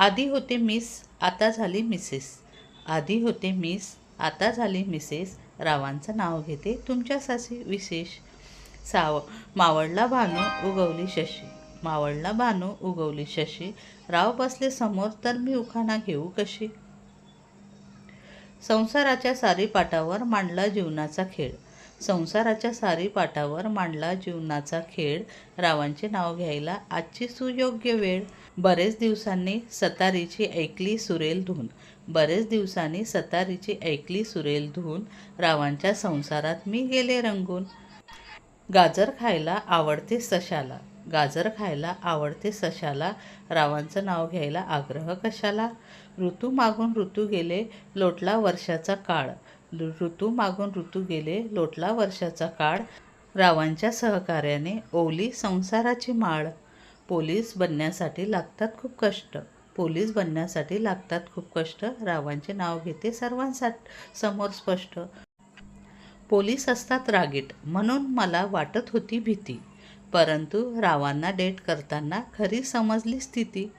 आधी होते मिस आता झाली मिसेस. आधी होते मिस आता झाली मिसेस. रावांचं नाव घेते तुमच्यासाठी विशेष. साव मावळला भानू उगवली शशी. मावळला भानू उगवली शशी. राव बसले समोर तर मी उखाणा घेऊ कशी? संसाराच्या सारी पाटावर मांडला जीवनाचा खेळ. संसाराच्या सारी पाटावर मांडला जीवनाचा खेळ. रावांचे नाव घ्यायला आजची सुयोग्य वेळ. बरेच दिवसांनी सतारीची ऐकली सुरेल धून. बरेच दिवसांनी सतारीची ऐकली सुरेल धून. रावांच्या संसारात मी गेले रंगून. गाजर खायला आवडते सशाला. गाजर खायला आवडते सशाला. रावांचं नाव घ्यायला आग्रह कशाला? ऋतू मागून ऋतू गेले. लोटला वर्षाचा काळ. ऋतू मागून ऋतू गेले लोटला वर्षाचा काळ. रावांच्या सहकार्याने ओली संसाराची माळ. पोलीस बनण्यासाठी लागतात खूप कष्ट. पोलीस बनण्यासाठी लागतात खूप कष्ट. रावांचे नाव घेते सर्वांसाठी समोर स्पष्ट. पोलीस असतात रागीट. म्हणून मला वाटत होती भीती. परंतु रावांना डेट करताना खरी समजली स्थिती.